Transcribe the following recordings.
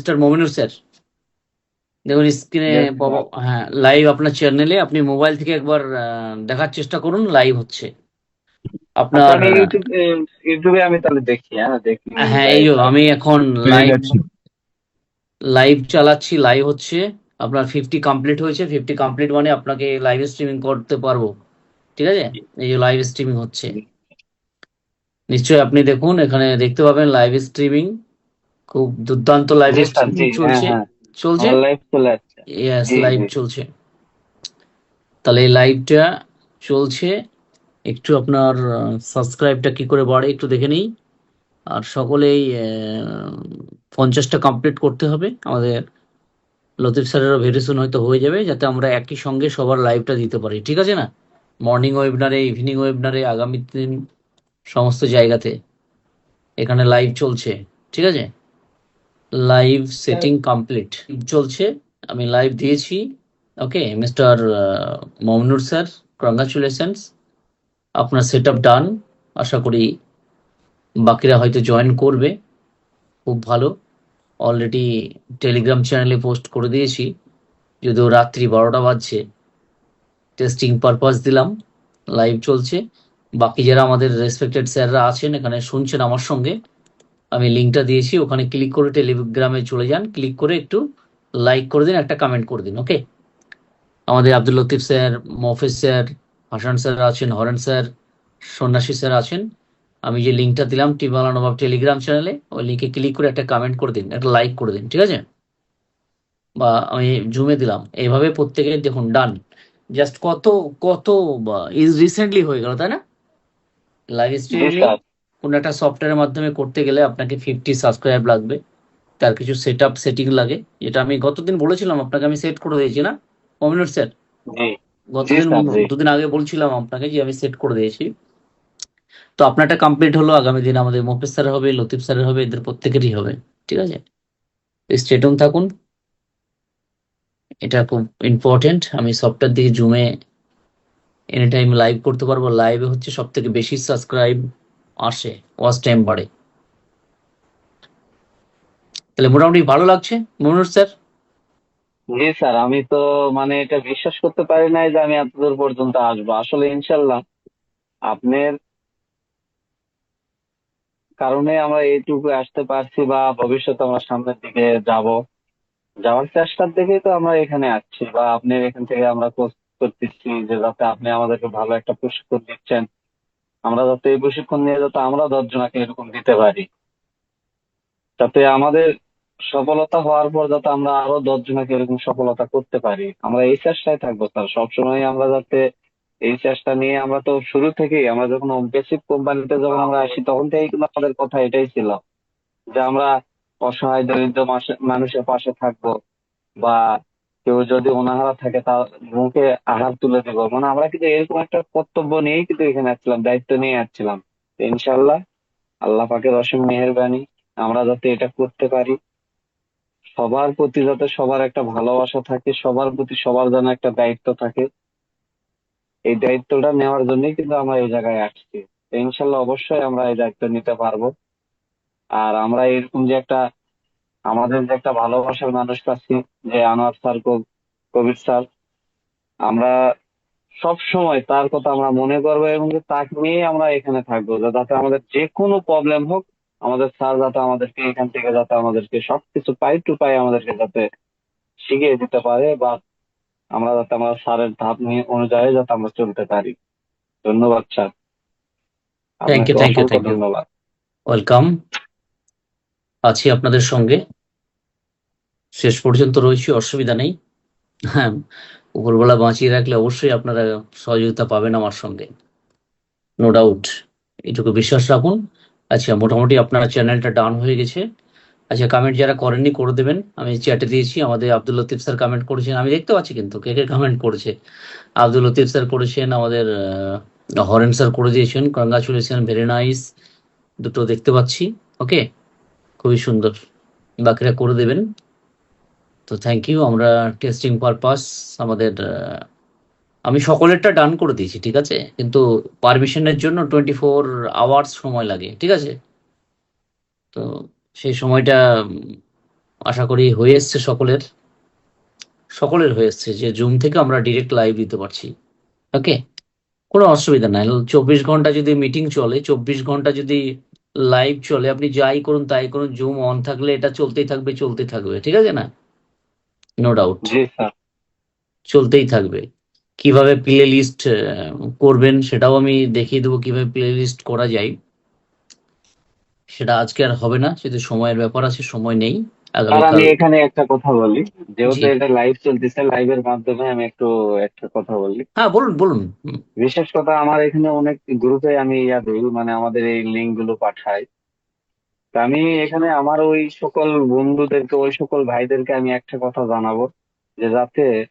Mister Mominur sir দেখুন স্ক্রিনে হ্যাঁ লাইভ আপনার চ্যানেলে আপনি মোবাইল থেকে একবার দেখার চেষ্টা করুন লাইভ হচ্ছে। আপনার ইউটিউবে আমি তাহলে দেখি হ্যাঁ দেখি। হ্যাঁ এই আমি এখন লাইভ লাইভ চালাচ্ছি লাইভ হচ্ছে। আপনার ফিফটি কমপ্লিট হয়েছে ফিফটি কমপ্লিট মানে আপনাকে লাইভ স্ট্রিমিং করতে পারব। ঠিক আছে? এই যে লাইভ স্ট্রিমিং হচ্ছে। নিশ্চয়ই আপনি দেখুন এখানে দেখতে পাবেন লাইভ স্ট্রিমিং খুব দুর্দান্ত লাইভ স্ট্রিমিং হ্যাঁ চলছে। হ্যাঁ চলছে? ইয়েস লাইভ চলছে। তাহলে এই লাইভটা চলছে। একটু আপনার সাবস্ক্রাইবটা কি করে বাড়ে একটু দেখে নিই। আর সকলেই পঞ্চাশটা কমপ্লিট করতে হবে। আমাদের লতিফ স্যারেরও ভেরি সুন হয়তো হয়ে যাবে যাতে আমরা একই সঙ্গে সবার লাইভটা দিতে পারি। ঠিক আছে না? মর্নিং ওয়েবিনারে ইভিনিং ওয়েবিনারে আগামী দিন সমস্ত জায়গাতে। এখানে লাইভ চলছে। ঠিক আছে? লাইভ সেটিং কমপ্লিট চলছে আমি লাইভ দিয়েছি। Okay mister Mamnur sir congratulations আপনার সেট আপ ডান আশা করি বাকিরা হয়তো জয়েন করবে। খুব ভালো। অলরেডি টেলিগ্রাম চ্যানেলে পোস্ট করে দিয়েছি। যদিও রাত্রি বারোটা বাজছে। টেস্টিং পারপাস দিলাম। লাইভ চলছে। বাকি যারা আমাদের রেসপেক্টেড স্যাররা আছেন এখানে শুনছেন আমার সঙ্গে আমি লিঙ্কটা দিয়েছি, ওখানে ক্লিক করে টেলিগ্রামে চলে যান ক্লিক করে একটু লাইক করে দিন, একটা কমেন্ট করে দিন ওকে আমাদের Abdul Latif sir, Mafiz sir, Hasan sir আছেন, হরেন স্যার, সন্ন্যাসী স্যার আছেন, আমি যে লিঙ্কটা দিলাম টিবালা নবাব টেলিগ্রাম চ্যানেলে ওই লিঙ্কে ক্লিক করে একটা কমেন্ট করে দিন, একটা লাইক করে দিন, ঠিক আছে? বা আমি জুমে দিলাম এইভাবে প্রত্যেকে দেখুন ডান জাস্ট কত কত ইজ রিসেন্টলি হয়ে গেল, তাই না? লাইভ স্ট্রিমিং কোনো একটা সফটওয়্যারের মাধ্যমে করতে গেলে আপনাকে ফিফটি সাবস্ক্রাইব লাগবে। তার কিছু সেট আপ সেটিং লাগে। যেটা আমি গতদিন বলেছিলাম আপনাকে আমি সেট করে দিয়েছি না? অমিনুর স্যার গতদিন দুদিন আগে বলছিলাম আপনাকে যে আমি সেট করে দিয়েছি। তো আপনারটা কমপ্লিট হলো আগামী দিন আমাদের মোফেজ স্যারের হবে লতিফ স্যারের হবে এদের প্রত্যেকেরই হবে। ঠিক আছে? স্টেটন থাকুন। এটা খুব ইম্পর্টেন্ট আমি সফটওয়্যার দিয়ে জুমে এনি টাইম লাইভ করতে পারব। লাইভে হচ্ছে সব থেকে বেশি সাবস্ক্রাইব আসে ওয়াচ তাহলে মোটামুটি ভালো লাগছে মনোজ স্যার? জি স্যার, আমি তো মানে এটা বিশ্বাস করতে পারি নাই যে আমি এতদূর পর্যন্ত আসব। আসলে ইনশাল্লাহ আপনার কারণে আমরা এইটুকু আসতে পারছি বা ভবিষ্যতে আমরা সামনের দিকে যাব। যাওয়ার চেষ্টার দেখেই তো আমরা এখানে আসছি বা আপনার এখান থেকে আমরা কোর্স করতেছি যে যাতে আপনি আমাদেরকে ভালো একটা প্রশিক্ষণ দিচ্ছেন। আমরা যাতে এই প্রশিক্ষণ নিয়ে যাতে আমরা দশজনাকে এরকম দিতে পারি। যাতে আমাদের সফলতা হওয়ার পর যাতে আমরা আরও দশজনকে এরকম সফলতা করতে পারি। আমরা এই চেষ্টায় থাকব স্যার। সবসময় আমরা যাতে এই চেষ্টা নিয়ে আমরা তো শুরু থেকেই, আমরা যখন বেসিক কোম্পানিতে যখন আমরা আসি, তখন থেকেই কিন্তু আমাদের কথা এটাই ছিল যে আমরা অসহায়, দরিদ্র মানুষের পাশে থাকব বা কেউ যদি অনাহারা থাকে তার মুখে আহার তুলে দেবো। মানে আমরা কিন্তু এরকম একটা কর্তব্য নিয়েই কিন্তু এখানে আসছিলাম, দায়িত্ব নিয়ে আসছিলাম। ইনশাল্লাহ আল্লাহ পাকের অসীম মেহেরবানি, আমরা যাতে এটা করতে পারি। সবার প্রতি যাতে সবার একটা ভালোবাসা থাকে, সবার প্রতি সবার যেন একটা দায়িত্ব থাকে। এই দায়িত্বটা নেওয়ার জন্যই কিন্তু আমরা এই জায়গায় আসছি। ইনশাল্লাহ অবশ্যই আমরা এই দায়িত্ব নিতে পারব। আর আমরা এরকম যে একটা আমাদের যে একটা ভালোবাসার মানুষ পাচ্ছি যে আনোয়ার স্যার কবির স্যার আমরা সব সময় তার কথা আমরা মনে করব এবং তাকে নিয়ে আমরা এখানে থাকব যাতে আমাদের যে কোনো প্রবলেম হোক আমাদের স্যার যাতে আমাদেরকে এখান থেকে যাতে আমাদেরকে সবকিছু পাই টু পাই আমাদেরকে যাতে শিখিয়ে দিতে পারে বা আমরা যাতে আমরা স্যারের ধাপ নিয়ে অনুযায়ী যাতে আমরা চলতে পারি। ধন্যবাদ স্যার। আপনাকে thank you, অসংখ্য thank you. ধন্যবাদ। ওয়েলকাম আছি আপনাদের সঙ্গে। শেষ পর্যন্ত রয়েছি, অসুবিধা নেই। হ্যাঁ উপরবেলা বাঁচিয়ে রাখলে অবশ্যই আপনারা সহযোগিতা পাবেন আমার সঙ্গে। নো ডাউট এটুকু বিশ্বাস রাখুন। আচ্ছা মোটামুটি আপনার চ্যানেলটা ডাউন হয়ে গেছে। আচ্ছা কমেন্ট যারা করেননি করে দেবেন। আমি চ্যাটে দিয়েছি, আমাদের আব্দুল লতিফ স্যার কমেন্ট করেছেন। আমি দেখতে পাচ্ছি কিন্তু কে কে কমেন্ট করেছে। আব্দুল লতিফ স্যার করেছেন, আমাদের হরেন স্যার করে দিয়েছেন। কংগ্রাচুলেশন ভেরি নাইস দুটো দেখতে পাচ্ছি ওকে খুবই সুন্দর বাকিরা করে দেবেন। তো থ্যাংক ইউ আমরা টেস্টিং পারপাস আমাদের আমি সকলেরটা ডান করে দিয়েছি, ঠিক আছে? কিন্তু পারমিশনের জন্য টোয়েন্টি ফোর আওয়ার্স সময় লাগে, ঠিক আছে? তো সেই সময়টা আশা করি হয়ে এসছে সকলের সকলের হয়ে এসছে যে জুম থেকে আমরা ডিরেক্ট লাইভ দিতে পারছি। ওকে কোনো অসুবিধা নাই। চব্বিশ ঘণ্টা যদি মিটিং চলে, চব্বিশ ঘণ্টা যদি লাইভ চলে আপনি যাই করুন তাই করুন জুম অন থাকলে এটা চলতেই থাকবে চলতে থাকবে ঠিক আছে না? নো ডাউট চলতেই থাকবে। কীভাবে প্লে লিস্ট করবেন সেটাও আমি দেখিয়ে দেবো কীভাবে প্লে লিস্ট করা যায়। সেটা আজকে আর হবে না সেহেতু সময়ের ব্যাপার আছে সময় নেই। আর আগামীকাল আমি এখানে একটা কথা বলি। যেহেতু এটা লাইভ চলতেছে লাইভের মাধ্যমে আমি একটু একটা কথা বলি। হ্যাঁ বলুন বলুন। হুম, বিশেষ কথা আমার এখানে অনেক গ্রুপে আমি ইয়া দিই মানে আমাদের এই লিঙ্কগুলো পাঠাই। তা আমি এখানে আমার ওই সকল বন্ধুদেরকে ওই সকল ভাইদেরকে আমি একটা কথা জানাব যে যাতে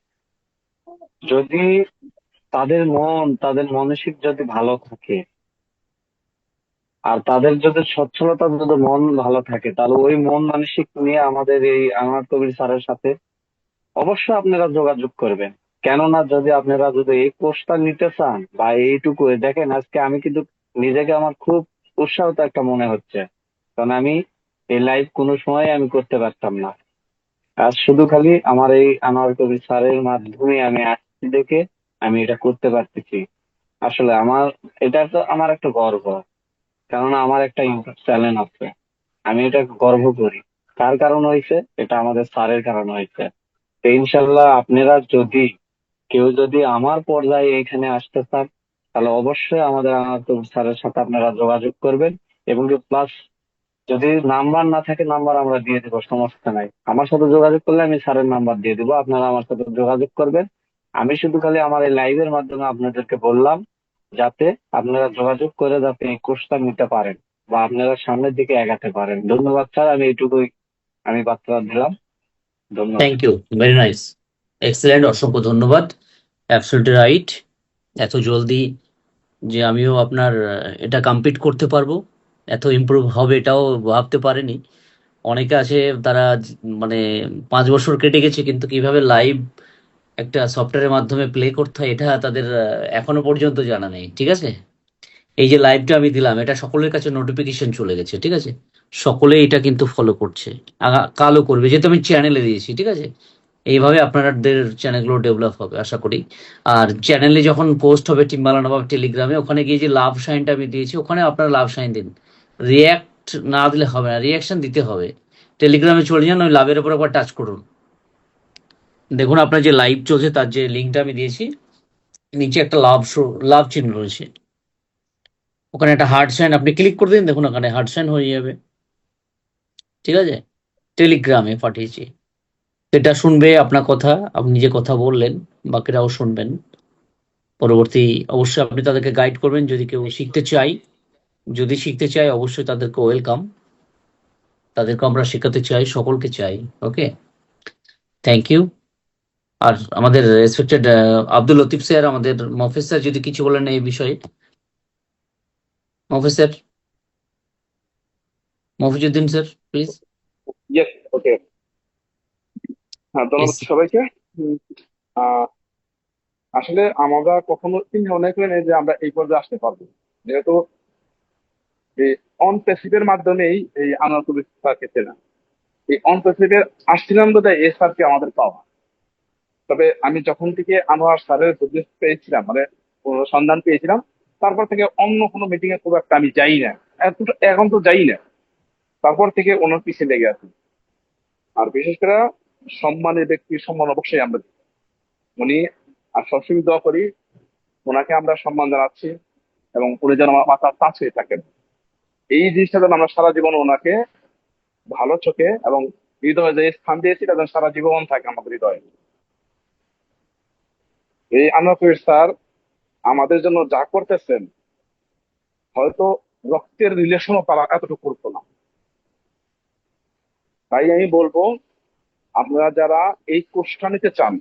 যদি তাদের মন তাদের মানসিক যদি ভালো থাকে আর তাদের যদি সচ্ছলতা যদি মন ভালো থাকে, তাহলে ওই মন মানসিক নিয়ে আমাদের এই আমার কবির স্যারের সাথে অবশ্যই আপনারা যোগাযোগ করবেন। কেননা যদি আপনারা যদি এই কোর্সটা নিতে চান বা এইটুকু, দেখেন আজকে আমি কিন্তু নিজেকে আমার খুব উৎসাহিত একটা মনে হচ্ছে। কারণ আমি এই লাইভ কোনো সময় আমি করতে পারতাম না। আর শুধু খালি আমার এই আনোয়ার কবির স্যারের মাধ্যমে আমি আসছি দেখে আমি এটা করতে পারতেছি। আসলে আমার এটা তো আমার একটা গর্ব। কেননা আমার একটা ইউটিউব চ্যানেল আছে। আমি এটা গর্ব করি। কার কারণ হয়েছে এটা আমাদের স্যারের কারণ হয়েছে তো ইনশাল্লাহ আপনারা যদি, কেউ যদি আমার পর্যায়ে এখানে আসতে চান, তাহলে অবশ্যই আমাদের স্যারের সাথে আপনারা যোগাযোগ করবেন এবং প্লাস যদি নাম্বার না থাকে, নাম্বার আমরা দিয়ে দেবো, সমস্যা নাই। আমার সাথে যোগাযোগ করলে আমি স্যারের নাম্বার দিয়ে দেবো, আপনারা আমার সাথে যোগাযোগ করবেন। আমি শুধু খালি আমার এই লাইভের মাধ্যমে আপনাদেরকে বললাম যাতে আপনারা যোগাযোগ করে যাতে এই কোর্সটা নিতে পারেন বা আপনারা সামনের দিকে এগাতে পারেন। ধন্যবাদ স্যার, আমি এইটুকুই আমি বার্তা দিলাম। ধন্যবাদ। Thank you very nice excellent অসংখ্য ধন্যবাদ। অ্যাবসলিউটলি রাইট এত জলদি যে আমিও আপনার এটা কমপ্লিট করতে পারব। এত ইমপ্রুভ হবে এটাও ভাবতে পারেনি। অনেকে আছে, তারা মানে পাঁচ বছর কেটে গেছে, কিন্তু কীভাবে লাইভ একটা সফটওয়্যারের মাধ্যমে প্লে করতে হয়, এটা তাদের এখনও পর্যন্ত জানা নেই, ঠিক আছে? এই যে লাইভটা আমি দিলাম, এটা সকলের কাছে নোটিফিকেশন চলে গেছে, ঠিক আছে? সকলে এটা কিন্তু ফলো করছে কালও করবে, যেহেতু আমি চ্যানেলে দিয়েছি, ঠিক আছে? এইভাবে আপনাদের চ্যানেলগুলো ডেভেলপ হবে, আশা করি। আর চ্যানেলে যখন পোস্ট হবে টিম্বালানা বা টেলিগ্রামে ওখানে গিয়ে যে লাভ সাইনটা আমি দিয়েছি, ওখানে আপনারা লাভ সাইন দিন। রিয়াক্ট না দিলে হবে না রিয়াকশন দিতে হবে। টেলিগ্রামে চলে যান, ওই লাভের উপর একবার টাচ করুন। দেখুন, আপনার যে লাইভ চলছে, তার যে লিঙ্কটা আমি দিয়েছি, নিচে একটা লাভ লাভ চিহ্ন রয়েছে। ওখানে একটা হার্ট সাইন আপনি ক্লিক করে দিন, দেখুন ওখানে হার্ট সাইন হয়ে যাবে। ঠিক আছে? টেলিগ্রামে পাঠিয়েছি। এটা শুনবে আপনার কথা, আপনি যে কথা বললেন, বাকিরাও শুনবেন। পরবর্তী অবশ্যই আপনি তাদেরকে গাইড করবেন, যদি কেউ শিখতে চাই যদি শিখতে চাই অবশ্যই তাদেরকে ওয়েলকাম তাদেরকে আমরা শেখাতে চাই, সকলকে চাই ওকে থ্যাংক ইউ আর আমাদের রেসপেক্টেড আব্দুল লতিফ স্যার আমাদের মফিজ স্যার যদি কিছু বলেন এই বিষয়ে। Mafiz sir? Mafizuddin sir please yes okay হ্যাঁ ধন্যবাদ সবাইকে। আসলে আমরা কখনো চিন্তা মনে করি যে আমরা এই পর্যায়ে আসতে পারব। যেহেতু এই অন প্যাসিভের মাধ্যমেই এই আনোয়ার কবির স্যারকে চেনা এই অন প্যাসিভের আসছিলাম বোধ এই স্যারকে আমাদের পাওয়া। তবে আমি যখন থেকে আনোয়ার স্যারের বুদ্ধি পেয়েছিলাম মানে সন্ধান পেয়েছিলাম, তারপর থেকে অন্য কোনো মিটিং এ খুব একটা আমি যাই না। এখন তো যাই না। তারপর থেকে ওনার পিছিয়ে লেগে আছি। আর বিশেষ করে সম্মানের ব্যক্তির সম্মান অবশ্যই আমরা দিই। উনি আর সবসময় দোয়া করি, ওনাকে আমরা সম্মান জানাচ্ছি এবং উনি যেন আমার মাথার তাজ হয়ে থাকেন এই জিনিসটা যেন আমরা সারা জীবন ওনাকে ভালো চোখে এবং হৃদয়ে যে স্থান দিয়েছি তা যেন সারা জীবন থাকে আমাদের হৃদয়ে। এই আনোয়ার স্যার আমাদের জন্য যা করতেছেন, হয়তো রক্তের রিলেশনও তারা এতটুকু করতো না। তাই আমি বলব, আপনারা যারা এই কোর্সটা নিতে চান,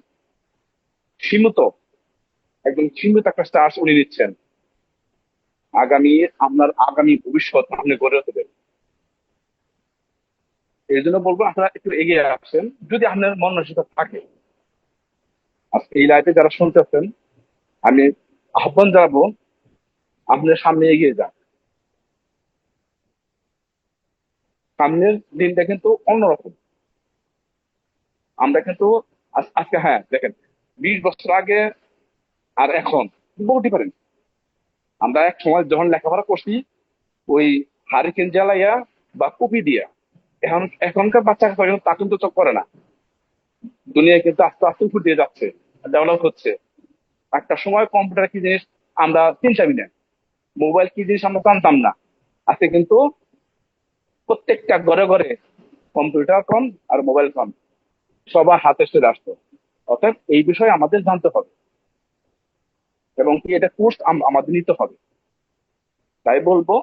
সীমিত, একদম সীমিত একটা স্টার্স উনি নিচ্ছেন, আগামী, আপনার আগামী ভবিষ্যৎ আপনি গড়ে তুলবেন এই জন্য বলব, আপনারা একটু এগিয়ে আসছেন যদি আপনার মন থাকে। আজকে এই লাইফে যারা শুনতেছেন, আমি আহ্বান জানাব, আপনার সামনে এগিয়ে যান। সামনের দিনটা কিন্তু অন্যরকম। আমরা কিন্তু আজকে হ্যাঁ দেখেন, বিশ বছর আগে আর এখন বহু ডিফারেন্স আমরা এক সময় যখন লেখাপড়া করছি, ওই হারিকেন জ্বালাইয়া বা কপি দিয়া, এখন এখনকার বাচ্চা তা কিন্তু চোখ করে না। দুনিয়া কিন্তু আস্তে আস্তে ফুটিয়ে যাচ্ছে ডেভেলপ হচ্ছে। একটা সময় কম্পিউটার কি জিনিস আমরা চিনতামই না। মোবাইল কি জিনিস আমরা জানতাম না। আজকে কিন্তু প্রত্যেকটা ঘরে ঘরে কম্পিউটার কম আর মোবাইল কম সবার হাতে চলে আসতো। অর্থাৎ এই বিষয়ে আমাদের জানতে হবে। এবং কি এটা কোর্স আমাদের নিতে হবে। তাই বলব,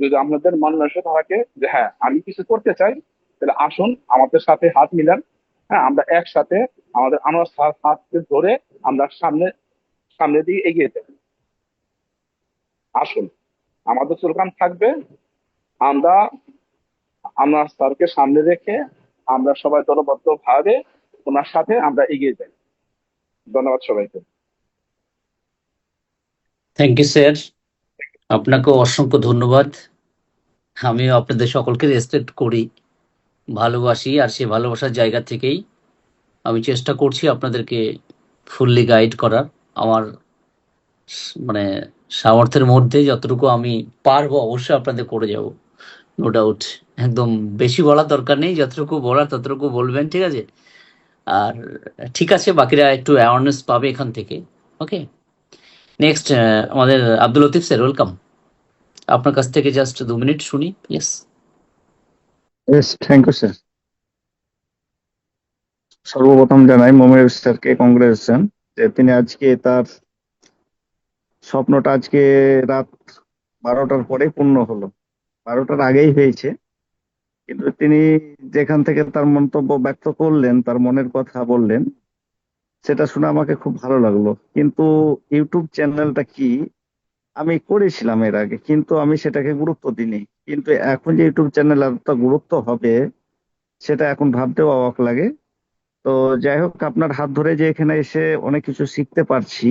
যদি আপনাদের মন মানসিকতা থাকে যে হ্যাঁ আমি কিছু করতে চাই, তাহলে আসুন, আমাদের সাথে হাত মিলান। হ্যাঁ আমরা একসাথে আমাদের, আমার হাতকে ধরে আমরা সামনে সামনে দিয়ে এগিয়ে যাই। আসুন, আমাদের স্লোগান থাকবে, আমরা আমরা স্যারকে সামনে রেখে আমরা সবাই দলবদ্ধ ভাবে ওনার সাথে আমরা এগিয়ে যাই। ধন্যবাদ সবাইকে। থ্যাংক ইউ স্যার আপনাকেও অসংখ্য ধন্যবাদ। আমিও আপনাদের সকলকে রেসপেক্ট করি। ভালোবাসি, আর সেই ভালোবাসার জায়গা থেকেই আমি চেষ্টা করছি আপনাদেরকে ফুললি গাইড করার। আমার মানে সামর্থ্যের মধ্যে যতটুকু আমি পারব অবশ্যই আপনাদের করে যাব। নো ডাউট একদম বেশি বলার দরকার নেই, যতটুকু বলার ততটুকু বলবেন, ঠিক আছে? আর ঠিক আছে, বাকিরা একটু অ্যাওয়ারনেস পাবে এখান থেকে ওকে নেক্সট আমাদের আব্দুল লতিফ স্যার ওয়েলকাম আপনার কাছ থেকে জাস্ট দু মিনিট শুনি ইয়েস থ্যাংক ইউ স্যার সর্বপ্রথম জানাই মোমের স্যারকে কংগ্রেচুলেশন যে তিনি আজকে তার স্বপ্নটা আজকে রাত বারোটার পরে পূর্ণ হলো। বারোটার আগেই হয়েছে। কিন্তু তিনি যেখান থেকে তার মন্তব্য ব্যক্ত করলেন, তার মনের কথা বললেন, সেটা শুনে আমাকে খুব ভালো লাগল। কিন্তু ইউটিউব চ্যানেলটা কি? আমি করেছিলাম এর আগে, কিন্তু আমি সেটাকে গুরুত্ব দিইনি। কিন্তু এখন যে ইউটিউব চ্যানেল এতটা গুরুত্ব হবে, সেটা এখন ভাবতেও অবাক লাগে। তো যাই হোক, আপনার হাত ধরে যে এখানে এসে অনেক কিছু শিখতে পারছি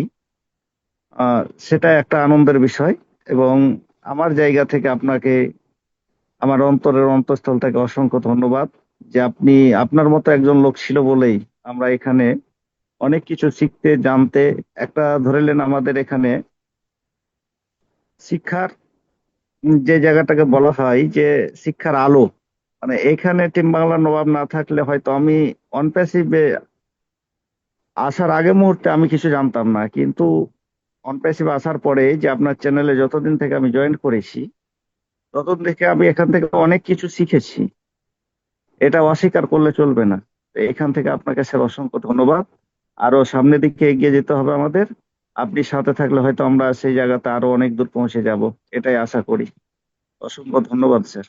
সেটা একটা আনন্দের বিষয়। এবং আমার জায়গা থেকে আপনাকে, আমার অন্তরের অন্তঃস্থল থেকে অসংখ্য ধন্যবাদ যে আপনি, আপনার মতো একজন লোক ছিল বলেই আমরা এখানে অনেক কিছু শিখতে, জানতে, একটা ধরেলেন আমাদের এখানে শিক্ষার যে জায়গাটাকে বলা হয় যে শিক্ষার আলো মানে এখানে টিম বাংলার নবাব না থাকলে হয়তো আমি অনপ্যাসিভে আসার আগে মুহূর্তে আমি কিছু জানতাম না। কিন্তু অনপ্যাসিভ আসার পরে যে আপনার চ্যানেলে যতদিন থেকে আমি জয়েন করেছি, ততদিন থেকে আমি এখান থেকে অনেক কিছু শিখেছি। এটা অস্বীকার করলে চলবে না। এখান থেকে আপনাকে স্যার অসংখ্য ধন্যবাদ। আরও সামনের দিকে এগিয়ে যেতে হবে আমাদের। আপনি সাথে থাকলে হয়তো আমরা সেই জায়গাতে আরও অনেক দূর পৌঁছে যাব, এটাই আশা করি। অসংখ্য ধন্যবাদ, স্যার।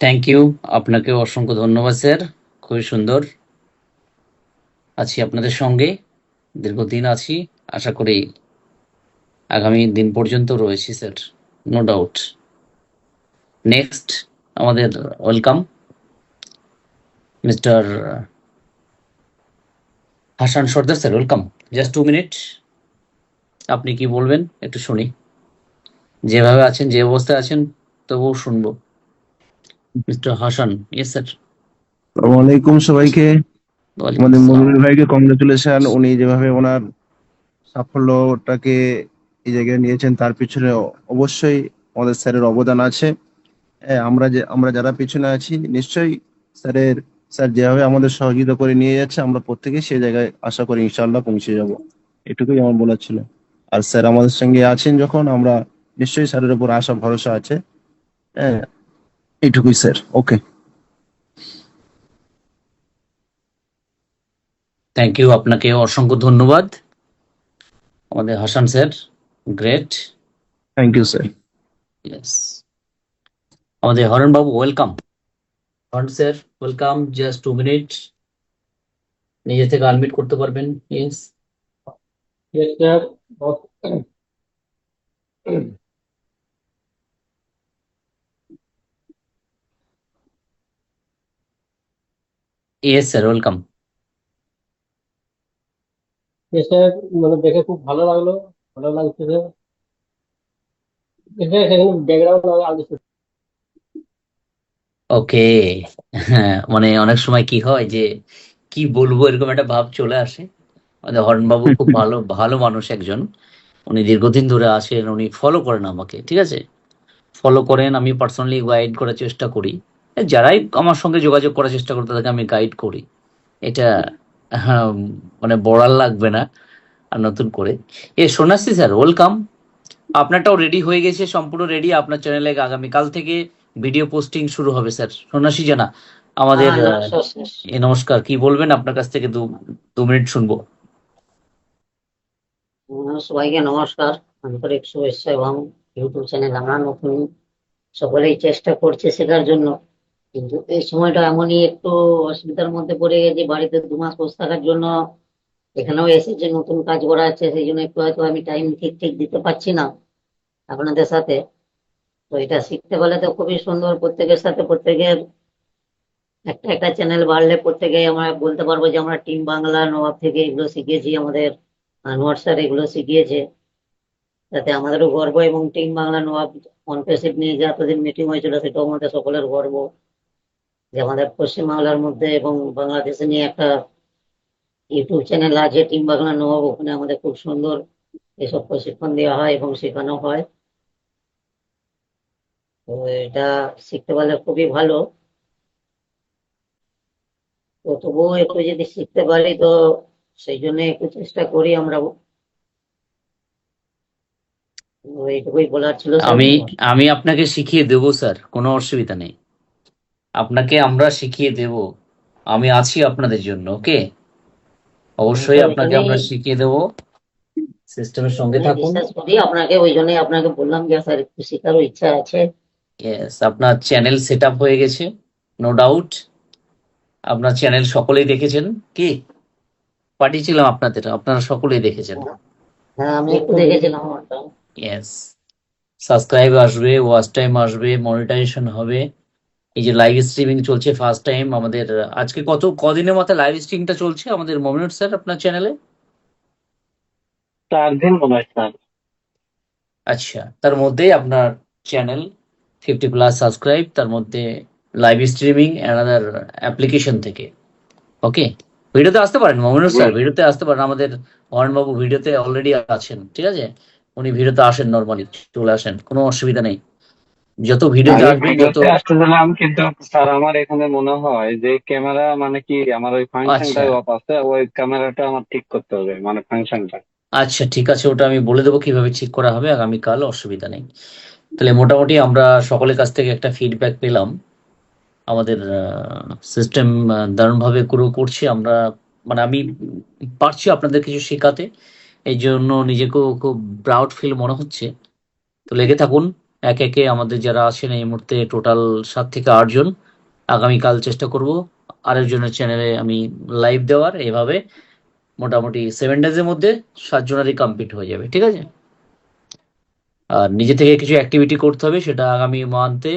থ্যাংক ইউ আপনাকে অসংখ্য ধন্যবাদ, স্যার। খুবই সুন্দর। আছি আপনাদের সঙ্গে। দীর্ঘদিন আছি। আশা করি আগামী দিন পর্যন্ত রয়েছি, স্যার। নো ডাউট নেক্সট আমাদের welcome mister Hasan Sardar sir welcome just two minute আপনি কি বলবেন? একটু শুনি। যেভাবে আছেন যে অবস্থায় আছেন তবুও শুনব। মিস্টার হাসান ইয়েস স্যার আসসালামু আলাইকুম সবাইকে আমাদের মনির ভাইকে কংগ্রেচুলেশন উনি যেভাবে ওনার সাফল্যটাকে এই জায়গায় নিয়েছেন তার পিছনে অবশ্যই আমাদের স্যারের অবদান আছে। আমরা যে আমরা যারা পিছনে আছি নিশ্চয়ই স্যারের স্যার যেভাবে আমাদের সহযোগিতা করে নিয়ে যাচ্ছে আমরা প্রত্যেকেই সেই জায়গায় আশা করি ইনশাল্লাহ পৌঁছে যাব। এটুকুই আমার বলার ছিল। আর স্যার আমাদের সঙ্গে আছেন যখন আমরা নিশ্চয়ই স্যারের উপর আশা ভরসা আছে। হ্যাঁ এইটুকুই স্যার। ওকে। থ্যাংক ইউ আপনাকে অসংখ্য ধন্যবাদ। আমাদের Hasan sir great thank you sir yes আমাদের Haran babu welcome Haran sir welcome just two minute নিজে থেকে আনমিট করতে পারবেন yes Yes, sir. Yes sir welcome Yes, sir. মানে দেখে খুব ভালো লাগল। ভালো লাগছে স্যার এখানে ব্যাকগ্রাউন্ড আগে ওকে। মানে অনেক সময় কি হয় যে কি বলব এরকম একটা ভাব চলে আসে। আমাদের হরণবাবু খুব ভালো ভালো মানুষ একজন। উনি দীর্ঘদিন ধরে আসেন উনি ফলো করেন আমাকে ঠিক আছে? ফলো করেন আমি পার্সোনালি গাইড করার চেষ্টা করি। যারাই আমার সঙ্গে যোগাযোগ করার চেষ্টা করে তাদেরকে আমি গাইড করি। এটা হ্যাঁ, মানে বড়াল লাগবে না আর নতুন করে। এ সোনাশ্রী স্যার ওয়েলকাম আপনারটাও রেডি হয়ে গেছে সম্পূর্ণ রেডি আপনার চ্যানেলে আগামীকাল থেকে ভিডিও পোস্টিং শুরু হবে স্যার। সন্ন্যাসী জানা আমাদের হ্যাঁ, নমস্কার। এ নমস্কার। কি বলবেন? আপনার কাছ থেকে দু দু মিনিট শুনব। সবাইকে নমস্কার। আন্তরিক শুভেচ্ছা এবং ইউটিউব চ্যানেল আমরা নতুন সকলেই চেষ্টা করছে শেখার জন্য। কিন্তু এই সময়টা এমনই একটু অসুবিধার মধ্যে পড়ে গেছে বাড়িতে দু মাস বসে থাকার জন্য। এখানেও এসে যে নতুন কাজ করা আছে সেই জন্য একটু হয়তো আমি টাইম ঠিক ঠিক দিতে পারছি না আপনাদের সাথে। তো এটা শিখতে পারলে তো খুবই সুন্দর প্রত্যেকের সাথে, প্রত্যেকের একটা একটা চ্যানেল বাড়লে প্রত্যেকে আমরা বলতে পারব যে আমরা টিম বাংলা নবাব থেকে এগুলো শিখেছি আমাদের আনোয়ার স্যার এগুলো শিখিয়েছে। যাতে আমাদেরও গর্ব এবং টিম বাংলা নবাব অনপেসিভ নিয়ে যে এতদিন মিটিং হয়েছিল সেটাও আমাদের সকলের গর্ব যে আমাদের পশ্চিমবাংলার মধ্যে এবং বাংলাদেশে নিয়ে একটা ইউটিউব চ্যানেল আছে টিম বাংলা নবাব ওখানে আমাদের খুব সুন্দর এসব প্রশিক্ষণ দেওয়া হয় এবং শেখানো হয়। তো এটা শিখতে পারলে খুবই ভালো। তো তবুও একটু যদি শিখতে পারি তো সেই জন্য একটু চেষ্টা করি আমরা। এইটুকুই বলার ছিল আমি আমি আপনাকে শিখিয়ে দেব স্যার কোনো অসুবিধা নেই। আপনাকে আমরা শিখিয়ে দেব। আমি আছি আপনাদের জন্য ওকে? অবশ্যই আপনাকে আমরা শিখিয়ে দেব। সিস্টেমের সঙ্গে থাকুন। আপনাকে ওই জন্যই আপনাকে বললাম যে স্যার একটু শেখারও ইচ্ছা আছে। ইয়েস আপনার চ্যানেল সেট আপ হয়ে গেছে নো ডাউট আপনার চ্যানেল সকলেই দেখেছেন? কি? পাঠিয়েছিলাম আপনাদের আপনারা সকলেই দেখেছেন। হ্যাঁ আমি একটু দেখেছিলাম ইয়েস সাবস্ক্রাইব আসবে ওয়াচ টাইম আসবে মনিটাইজেশন হবে। এই যে লাইভ স্ট্রিমিং চলছে ফার্স্ট টাইম আমাদের আজকে কত কদিনের মাথায় লাইভ স্ট্রিমটা চলছে আমাদের মমিনুট স্যার আপনার চ্যানেলে চার দিন মনে হয় স্যার আচ্ছা তার মধ্যেই আপনার চ্যানেল ফিফটি প্লাস সাবস্ক্রাইব তার মধ্যে লাইভ স্ট্রিমিং অ্যানাদার অ্যাপ্লিকেশন থেকে। ওকে ভিডিওতে আসতে পারেন মমিনুর স্যার। ভিডিওতে আসতে পারেন। আমাদের অরণবাবু ভিডিওতে অলরেডি আছেন ঠিক আছে? উনি ভিডিওতে আসেন নর্মালি চলে আসেন কোনো অসুবিধা নেই। যত ভিডিওতে আসবেন যত দিলাম কিন্তু স্যার আমার এখানে মনে হয় যে ক্যামেরা মানে কি আমার ওই ফাংশনটাই আচ্ছা। অফ আছে ওই ক্যামেরাটা আমার ঠিক করতে হবে মানে ফাংশনটা আচ্ছা ঠিক আছে ওটা আমি বলে দেবো কীভাবে ঠিক করা হবে আগামীকাল অসুবিধা নেই। তাহলে মোটামুটি আমরা সকলের কাছ থেকে একটা ফিডব্যাক পেলাম। আমাদের সিস্টেম দারুণভাবে গ্রো করছে। আমরা মানে আমি পারছি আপনাদের কিছু শেখাতে। এই জন্য নিজেকেও খুব প্রাউড ফিল মনে হচ্ছে। তো লেগে থাকুন, এক একে আমাদের যারা আছেন এই মুহূর্তে টোটাল সাত থেকে আটজন আগামীকাল চেষ্টা করব আরেকজনের চ্যানেলে আমি লাইভ দেওয়ার। এভাবে মোটামুটি সেভেন ডেজের মধ্যে সাতজনেরই কমপ্লিট হয়ে যাবে, ঠিক আছে? আর নিজে থেকে কিছু অ্যাক্টিভিটি করতে হবে, সেটা আগামী মান্থে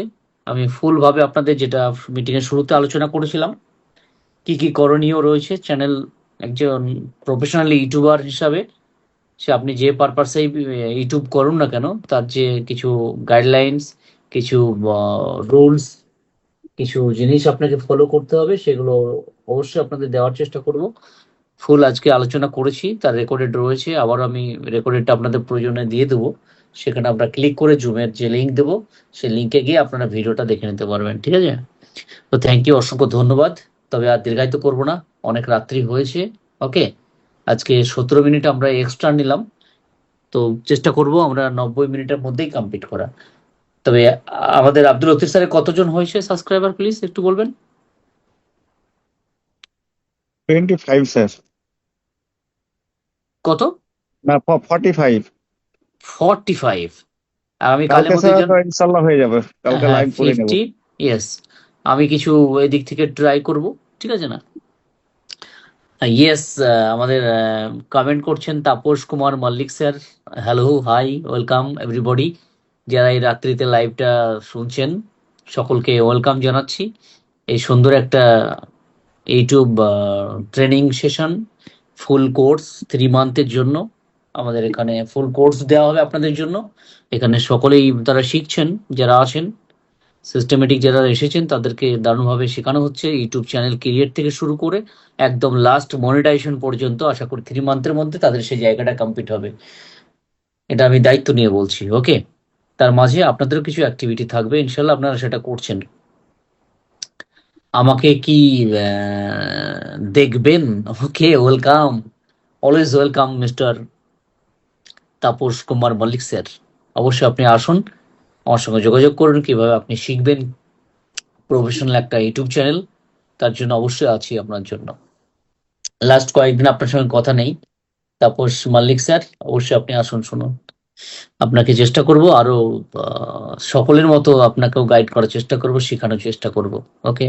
আমি ফুলভাবে আপনাদের যেটা মিটিং এর শুরুতে আলোচনা করেছিলাম, কি কি করণীয় রয়েছে চ্যানেল একজন প্রফেশনাল ইউটিউবার হিসাবে, সে আপনি যে পারপাসেই ইউটিউব করুন না কেন, তার যে কিছু গাইডলাইন্স কিছু রুলস কিছু জিনিস আপনাকে ফলো করতে হবে, সেগুলো অবশ্যই আপনাদের দেওয়ার চেষ্টা করব। ফুল আজকে আলোচনা করেছি, তার রেকর্ডেড রয়েছে, আবার আমি রেকর্ডেডটা আপনাদের প্রয়োজনে দিয়ে দেবো। সেখানে আমরা ক্লিক করে জুমের যে লিঙ্ক দেবো সেই লিঙ্কে গিয়ে আপনারা ভিডিওটা দেখে নিতে পারবেন ঠিক আছে? তো থ্যাংক ইউ অসংখ্য ধন্যবাদ। তবে আর দীর্ঘায়িত করব না অনেক রাত্রি হয়েছে ওকে আজকে সতেরো মিনিট আমরা এক্সট্রা নিলাম। তো চেষ্টা করব আমরা নব্বই মিনিটের মধ্যেই কমপ্লিট করা। তবে আমাদের আব্দুল লতিফ স্যারের কতজন হয়েছে সাবস্ক্রাইবার প্লিজ একটু বলবেন? টোয়েন্টি ফাইভ স্যার কত? না ফর্টি ফাইভ ফর্টি ফাইভ আমি কালকে ইনশাল্লাহ হয়ে যাবে। কালকে লাইভ করে নেব ইয়েস আমি কিছু এদিক থেকে ট্রাই করব ঠিক আছে না? ইয়েস আমাদের কমেন্ট করছেন Tapas Kumar Mallick sir. Hello hi welcome everybody যারা এই রাত্রিতে লাইভটা শুনছেন সকলকে ওয়েলকাম জানাচ্ছি। এই সুন্দর একটা YouTube training session full course three মান্থের জন্য। আমাদের এখানে ফুল কোর্স দেওয়া হবে আপনাদের জন্য। এখানে সকলেই তারা শিখছেন, যারা আছেন সিস্টেমেটিক যারা এসেছেন, তাদেরকে দারুণভাবে শেখানো হচ্ছে। ইউটিউব চ্যানেল ক্রিয়েট থেকে শুরু করে একদম লাস্ট মনিটাইজেশন পর্যন্ত, আশা করি থ্রি মান্থের মধ্যে তাদের সেই জায়গাটা কমপ্লিট হবে। এটা আমি দায়িত্ব নিয়ে বলছি ওকে তার মাঝে আপনাদেরও কিছু অ্যাক্টিভিটি থাকবে ইনশাল্লাহ আপনারা সেটা করছেন। আমাকে কি দেখবেন? Okay welcome always welcome mister Tapas Kumar Mallick sir. অবশ্যই আপনি আসুন। আমার সঙ্গে যোগাযোগ করুন, কীভাবে আপনি শিখবেন প্রফেশনাল একটা ইউটিউব চ্যানেল তার জন্য অবশ্যই আছি আপনার জন্য। লাস্ট কয়েকদিন আপনার সঙ্গে কথা নেই। তাপস মাল্লিক স্যার, অবশ্যই আপনি আসুন, শুনুন। আপনাকে চেষ্টা করব আরও সকলের মতো আপনাকেও গাইড করার চেষ্টা করব, শেখানোর চেষ্টা করব ওকে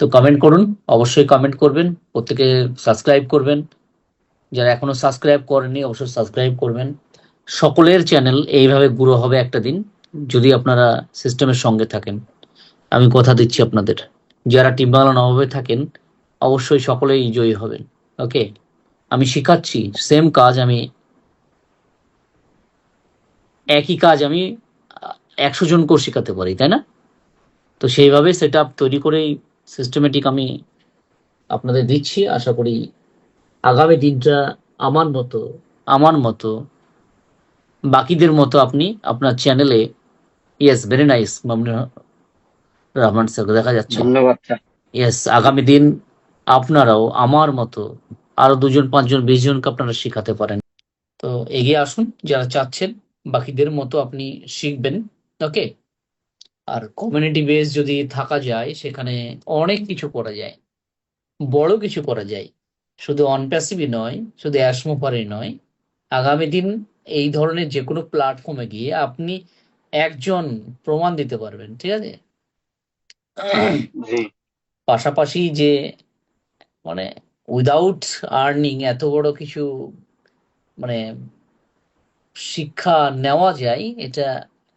তো কমেন্ট করুন, অবশ্যই কমেন্ট করবেন, প্রত্যেকে সাবস্ক্রাইব করবেন। যারা এখনও সাবস্ক্রাইব করেননি, অবশ্যই সাবস্ক্রাইব করবেন। সকলের চ্যানেল এইভাবে গ্রো হবে একটা দিন, যদি আপনারা সিস্টেমের সঙ্গে থাকেন। আমি কথা দিচ্ছি আপনাদের। যারা টিম বাংলা নবাবে থাকেন, অবশ্যই সকলেই জয়ী হবেন। ওকে আমি শেখাচ্ছি সেম কাজ আমি, একই কাজ আমি, একশো জন জনকেও শেখাতে পারি, তাই না? তো সেইভাবে সেট তৈরি করেই সিস্টেমেটিক আমি আপনাদের দিচ্ছি। আশা করি আগামী দিনটা আমার মতো আমার মতো বাকিদের মতো আপনি আপনার চ্যানেলে yes very nice Mamun Rahman স্যারকে দেখা যাচ্ছে। ধন্যবাদ ইয়েস আগামী দিন আপনারাও আমার মতো আরও দুজন পাঁচজন বিশ জনকে আপনারা শেখাতে পারেন। তো এগিয়ে আসুন যারা চাচ্ছেন বাকিদের মতো আপনি শিখবেন ওকে আর কমিউনিটি বেস যদি থাকা যায় সেখানে অনেক কিছু করা যায় বড় কিছু করা যায়। শুধু অনপ্যাসিভই নয় শুধু অ্যাসমোপারই নয় আগামী দিন এই ধরনের যে কোনো প্ল্যাটফর্মে গিয়ে আপনি একজন প্রমাণ দিতে পারবেন ঠিক আছে? পাশাপাশি যে মানে উইদাউট আর্নিং এত বড় কিছু মানে শিক্ষা নেওয়া যায় এটা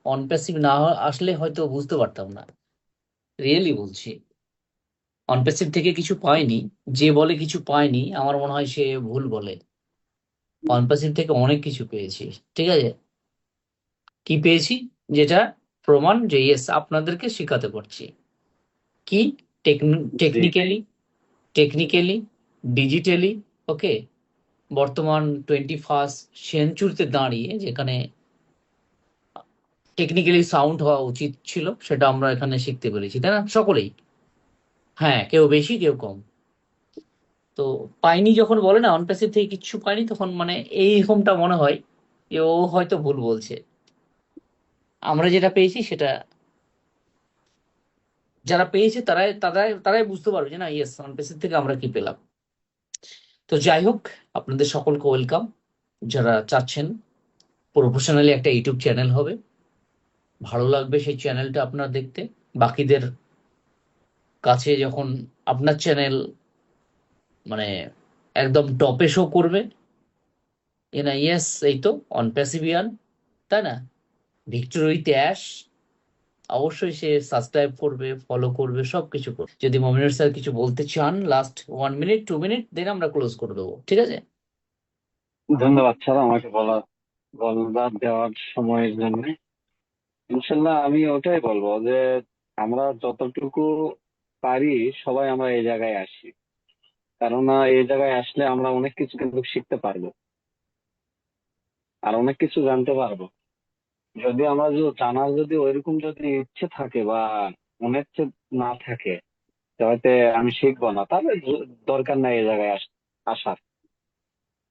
অনপ্যাসিভ না আসলে হয়তো বুঝতে পারতাম না। রিয়েলি বলছি। অনপ্যাসিভ থেকে কিছু পাইনি যে বলে কিছু পায়নি, আমার মনে হয় সে ভুল বলে। অনপ্যাসিভ থেকে অনেক কিছু পেয়েছি, ঠিক আছে? কি পেয়েছি? যেটা প্রমাণ যে ইয়েস আপনাদেরকে শেখাতে পারছি। কি? টেকনিক্যালি টেকনিক্যালি ডিজিটালি ওকে বর্তমান টোয়েন্টি ফার্স্ট সেঞ্চুরিতে দাঁড়িয়ে, যেখানে টেকনিক্যালি সাউন্ড হওয়া উচিত ছিল, সেটা আমরা এখানে শিখতে পেরেছি, তাই না? সকলেই। হ্যাঁ কেউ বেশি, কেউ কম। তো পাইনি যখন বলে না অনপ্যাসিভ থেকে কিচ্ছু পাইনি, তখন মানে এইরকমটা মনে হয় যে ও হয়তো ভুল বলছে। আমরা যেটা পেয়েছি সেটা, যারা পেয়েছে তারাই তারাই তারাই বুঝতে পারবে যে না ইয়েস অনপ্যাসিভ থেকে আমরা কি পেলাম। তো যাই হোক, আপনাদের সকলকে ওয়েলকাম যারা চাচ্ছেন প্রফেশনালি একটা ইউটিউব চ্যানেল হবে। ভালো লাগবে সেই চ্যানেলটা আপনার দেখতে। বাকিদের কাছে যখন আপনার চ্যানেল মানে একদম টপে শো করবে এ না ইয়েস এই তো অন প্যাসিভিয়ান তাই না? ভিক্টোরি অ্যাশ অবশ্যই সে সাবস্ক্রাইব করবে ফলো করবে সব কিছু করবে। যদি মমিনুর স্যার কিছু বলতে চান last one minute two minute দেন আমরা ক্লোজ করে দেবো, ঠিক আছে? ধন্যবাদ স্যার আমাকে বলা বলবার দেওয়ার সময়ের জন্য। ইনশাল্লাহ আমি ওটাই বলব যে, আমরা যতটুকু পারি, সবাই আমরা এই জায়গায় আসি। কেননা এই জায়গায় আসলে আমরা অনেক কিছু কিন্তু শিখতে পারব। আর অনেক কিছু জানতে পারব। যদি আমরা জানার যদি ওইরকম যদি ইচ্ছে থাকে বা ইচ্ছে না থাকে হয়তো আমি শিখব না। তাহলে দরকার নাই এই জায়গায় আস- আসার।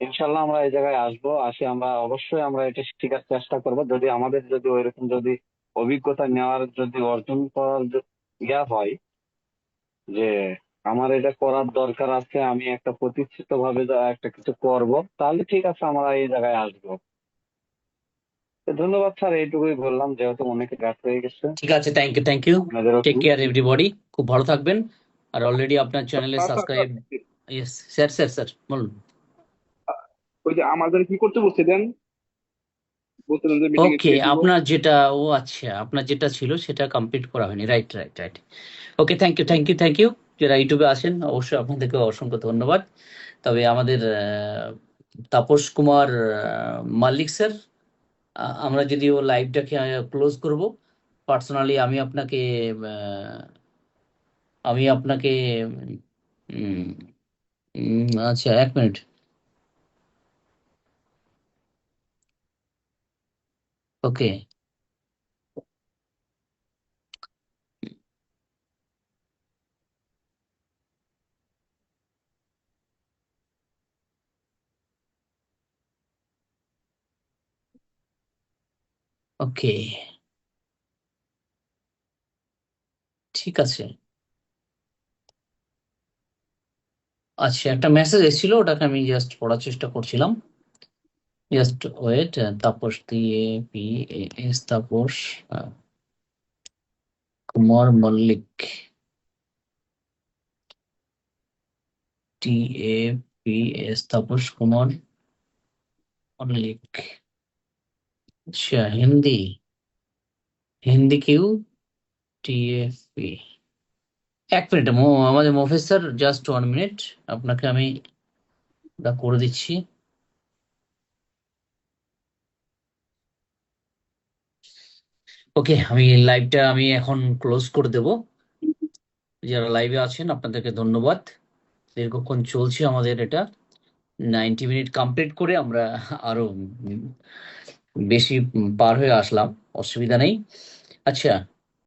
ইনশাল্লাহ আমরা এই জায়গায় আসব, আসে আমরা অবশ্যই আমরা এটা শেখার চেষ্টা করব। যদি আমাদের যদি ওইরকম যদি অভিজ্ঞতা নেওয়ার যদি অর্জন করার ইয়া হয় যে আমার এটা করার দরকার আছে আমি একটা প্রতিষ্ঠিত ভাবে একটা কিছু করব তাহলে ঠিক আছে আমরা এই জায়গায় আসব। তো ধন্যবাদ স্যার এইটুকুই বললাম যেহেতু অনেকে রাত হয়ে গেছে। ঠিক আছে thank you thank you take care everybody খুব ভালো থাকবেন। আর অলরেডি আপনার চ্যানেলে subscribe sir, yes sir sir sir বলুন। ওই যে আমাদের কি করতে বলছিলেন? ওকে আপনার যেটা ও আচ্ছা আপনার যেটা ছিল সেটা কমপ্লিট করা হয়নি। Right right right okay thank you thank you thank you যারা ইউটিউবে আসেন অবশ্যই আপনাদেরকে অসংখ্য ধন্যবাদ। তবে আমাদের তাপস কুমার আহ, মাল্লিক স্যার আমরা যদি ও লাইভটাকে ক্লোজ করব পার্সোনালি আমি আপনাকে আমি আপনাকে আচ্ছা এক মিনিট ওকে ওকে ঠিক আছে। আচ্ছা একটা মেসেজ এসেছিল ওটাকে আমি জাস্ট পড়ার চেষ্টা করছিলাম। জাস্ট ওয়েট তাপস দিয়ে P S Tapas Kumar Mallick T A P S Tapas Kumar Mallick আচ্ছা Hindi Hindi Q T A P এক মিনিট আমাদের Mafiz sir just one minute আপনাকে আমি করে দিচ্ছি। ওকে আমি লাইভটা আমি এখন ক্লোজ করে দেব। যারা লাইভে আছেন, আপনাদেরকে ধন্যবাদ। দীর্ঘক্ষণ চলছে আমাদের এটা। নাইনটি মিনিট কমপ্লিট করে আমরা আরও বেশি পার হয়ে আসলাম, অসুবিধা নেই। আচ্ছা